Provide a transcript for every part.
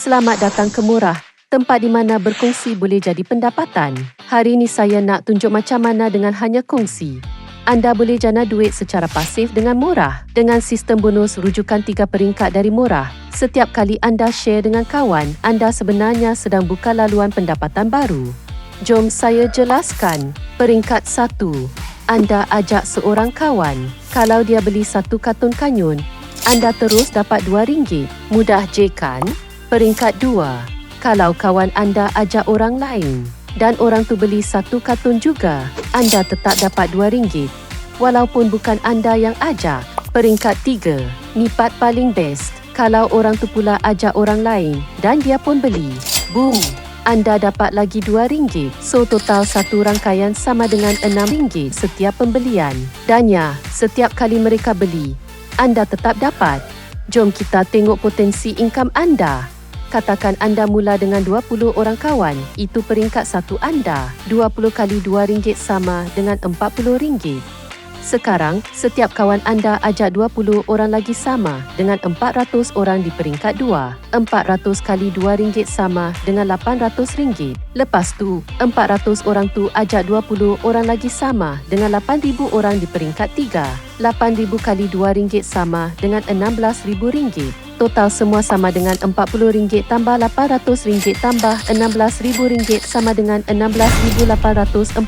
Selamat datang ke Murah, tempat di mana berkongsi boleh jadi pendapatan. Hari ini saya nak tunjuk macam mana dengan hanya kongsi. Anda boleh jana duit secara pasif dengan murah dengan sistem bonus rujukan tiga peringkat dari murah. Setiap kali anda share dengan kawan, anda sebenarnya sedang buka laluan pendapatan baru. Jom saya jelaskan. Peringkat satu, anda ajak seorang kawan. Kalau dia beli satu kartun kanyun, anda terus dapat RM2. Mudah je kan? Peringkat dua, kalau kawan anda ajak orang lain dan orang tu beli satu kartun juga, anda tetap dapat RM2. Walaupun bukan anda yang ajak. Peringkat tiga, nipat paling best. Kalau orang tu pula ajak orang lain dan dia pun beli. Boom! anda dapat lagi RM2. So total satu rangkaian sama dengan RM6 setiap pembelian. Dan ya, setiap kali mereka beli, anda tetap dapat. Jom kita tengok potensi income anda. Katakan anda mula dengan 20 orang kawan, itu peringkat satu anda. 20 kali RM2 sama dengan RM40. Sekarang, setiap kawan anda ajak 20 orang lagi sama dengan 400 orang di peringkat 2. 400 kali RM2 sama dengan RM800. Lepas tu, 400 orang tu ajak 20 orang lagi sama dengan 8,000 orang di peringkat 3. 8,000 kali RM2 sama dengan RM16,000. Total semua sama dengan RM40 tambah RM800 tambah RM16,000 sama dengan RM16,840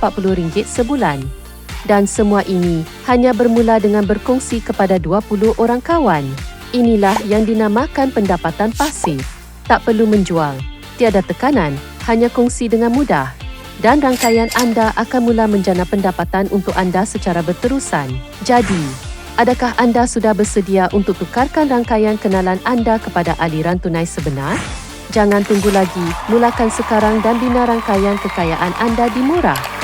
sebulan dan semua ini hanya bermula dengan berkongsi kepada 20 orang kawan. Inilah yang dinamakan pendapatan pasif. Tak perlu menjual, tiada tekanan, hanya kongsi dengan mudah. Dan rangkaian anda akan mula menjana pendapatan untuk anda secara berterusan. Jadi, adakah anda sudah bersedia untuk tukarkan rangkaian kenalan anda kepada aliran tunai sebenar? Jangan tunggu lagi, mulakan sekarang dan bina rangkaian kekayaan anda di murah.